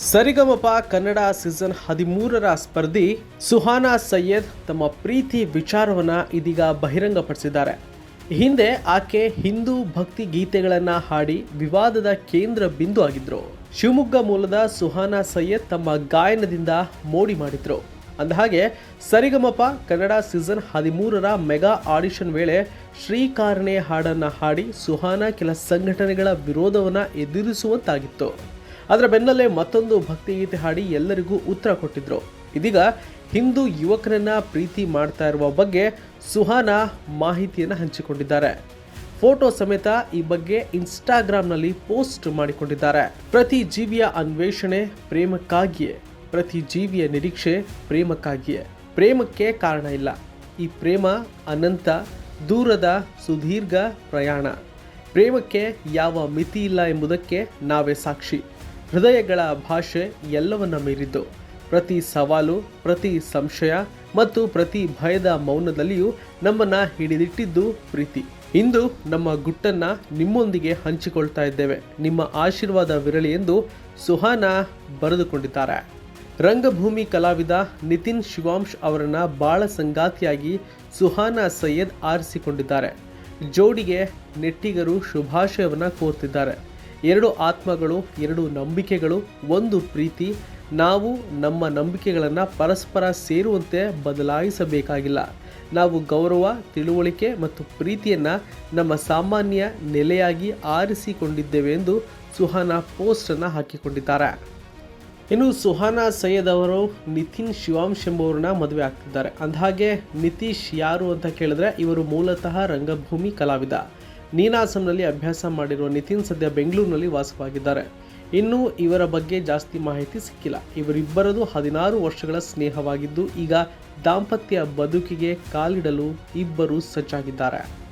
ಸರಿಗಮಪ Kannada season ಹದಿಮೂರರ ಸ್ಪರ್ಧಿ ಸುಹಾನಾ ಸೈಯದ್ ತಮ್ಮ ಪ್ರೀತಿ ವಿಚಾರವನ್ನು ಇದೀಗ ಬಹಿರಂಗಪಡಿಸಿದ್ದಾರೆ. ಹಿಂದೆ ಆಕೆ ಹಿಂದೂ ಭಕ್ತಿ ಗೀತೆಗಳನ್ನು ಹಾಡಿ ವಿವಾದದ ಕೇಂದ್ರ ಬಿಂದು ಆಗಿದ್ರು. ಶಿವಮೊಗ್ಗ ಮೂಲದ ಸುಹಾನಾ ಸೈಯದ್ ತಮ್ಮ ಗಾಯನದಿಂದ ಮೋಡಿ ಮಾಡಿದ್ರು. ಅಂದಹಾಗೆ, ಸರಿಗಮಪ ಕನ್ನಡ ಸೀಸನ್ ಹದಿಮೂರರ ಮೆಗಾ ಆಡಿಷನ್ ವೇಳೆ ಶ್ರೀಕಾರಣೆ ಹಾಡನ್ನು ಹಾಡಿ ಸುಹಾನಾ ಕೆಲ ಸಂಘಟನೆಗಳ ವಿರೋಧವನ್ನು ಎದುರಿಸುವಂತಾಗಿತ್ತು. ಅದರ ಬೆನ್ನಲ್ಲೇ ಮತ್ತೊಂದು ಭಕ್ತಿಗೀತೆ ಹಾಡಿ ಎಲ್ಲರಿಗೂ ಉತ್ತರ ಕೊಟ್ಟಿದ್ರು. ಇದೀಗ ಹಿಂದೂ ಯುವಕರನ್ನ ಪ್ರೀತಿ ಮಾಡ್ತಾ ಇರುವ ಬಗ್ಗೆ ಸುಹಾನ ಮಾಹಿತಿಯನ್ನು ಹಂಚಿಕೊಂಡಿದ್ದಾರೆ. ಫೋಟೋ ಸಮೇತ ಈ ಬಗ್ಗೆ ಇನ್ಸ್ಟಾಗ್ರಾಮ್ನಲ್ಲಿ ಪೋಸ್ಟ್ ಮಾಡಿಕೊಂಡಿದ್ದಾರೆ. ಪ್ರತಿ ಜೀವಿಯ ಅನ್ವೇಷಣೆ ಪ್ರೇಮಕ್ಕಾಗಿಯೇ, ಪ್ರತಿ ಜೀವಿಯ ನಿರೀಕ್ಷೆ ಪ್ರೇಮಕ್ಕಾಗಿಯೇ. ಪ್ರೇಮಕ್ಕೆ ಕಾರಣ ಇಲ್ಲ. ಈ ಪ್ರೇಮ ಅನಂತ, ದೂರದ, ಸುದೀರ್ಘ ಪ್ರಯಾಣ. ಪ್ರೇಮಕ್ಕೆ ಯಾವ ಮಿತಿ ಇಲ್ಲ ಎಂಬುದಕ್ಕೆ ನಾವೇ ಸಾಕ್ಷಿ. ಹೃದಯಗಳ ಭಾಷೆ ಎಲ್ಲವನ್ನ ಮೀರಿದ್ದು. ಪ್ರತಿ ಸವಾಲು, ಪ್ರತಿ ಸಂಶಯ ಮತ್ತು ಪ್ರತಿ ಭಯದ ಮೌನದಲ್ಲಿಯೂ ನಮ್ಮನ್ನ ಹಿಡಿದಿಟ್ಟಿದ್ದು ಪ್ರೀತಿ. ಇಂದು ನಮ್ಮ ಗುಟ್ಟನ್ನ ನಿಮ್ಮೊಂದಿಗೆ ಹಂಚಿಕೊಳ್ತಾ ಇದ್ದೇವೆ. ನಿಮ್ಮ ಆಶೀರ್ವಾದ ವಿರಳಿ ಎಂದು ಸುಹಾನ ಬರೆದುಕೊಂಡಿದ್ದಾರೆ. ರಂಗಭೂಮಿ ಕಲಾವಿದ ನಿತಿನ್ ಶಿವಾಂಶ್ ಅವರನ್ನ ಬಾಳ ಸಂಗಾತಿಯಾಗಿ ಸುಹಾನ ಸೈಯದ್ ಆರಿಸಿಕೊಂಡಿದ್ದಾರೆ. ಜೋಡಿಗೆ ನೆಟ್ಟಿಗರು ಶುಭಾಶಯವನ್ನ ಕೋರ್ತಿದ್ದಾರೆ. ಎರಡು ಆತ್ಮಗಳು, ಎರಡು ನಂಬಿಕೆಗಳು, ಒಂದು ಪ್ರೀತಿ. ನಾವು ನಮ್ಮ ನಂಬಿಕೆಗಳನ್ನು ಪರಸ್ಪರ ಸೇರುವಂತೆ ಬದಲಾಯಿಸಬೇಕಾಗಿಲ್ಲ. ನಾವು ಗೌರವ, ತಿಳುವಳಿಕೆ ಮತ್ತು ಪ್ರೀತಿಯನ್ನು ನಮ್ಮ ಸಾಮಾನ್ಯ ನೆಲೆಯಾಗಿ ಆರಿಸಿಕೊಂಡಿದ್ದೇವೆ ಎಂದು ಸುಹಾನಾ ಪೋಸ್ಟನ್ನು ಹಾಕಿಕೊಂಡಿದ್ದಾರೆ. ಇನ್ನು ಸುಹಾನಾ ಸೈಯದ್ ಅವರು ನಿತಿನ್ ಶಿವಾಂಶ್ ಎಂಬುವರನ್ನ ಮದುವೆ ಆಗ್ತಿದ್ದಾರೆ. ಅಂದಹಾಗೆ ನಿತೀಶ್ ಯಾರು ಅಂತ ಕೇಳಿದ್ರೆ ಇವರು ಮೂಲತಃ ರಂಗಭೂಮಿ ಕಲಾವಿದ. ನೀನಾಸಂನಲ್ಲಿ ಅಭ್ಯಾಸ ಮಾಡಿರುವ ನಿತಿನ್ ಸದ್ಯ ಬೆಂಗಳೂರಿನಲ್ಲಿ ವಾಸವಾಗಿದ್ದಾರೆ. ಇನ್ನು ಇವರ ಬಗ್ಗೆ ಜಾಸ್ತಿ ಮಾಹಿತಿ ಸಿಕ್ಕಿಲ್ಲ. ಇವರಿಬ್ಬರದು ಹದಿನಾರು ವರ್ಷಗಳ ಸ್ನೇಹವಾಗಿದ್ದು, ಈಗ ದಾಂಪತ್ಯ ಬದುಕಿಗೆ ಕಾಲಿಡಲು ಇಬ್ಬರು ಸಜ್ಜಾಗಿದ್ದಾರೆ.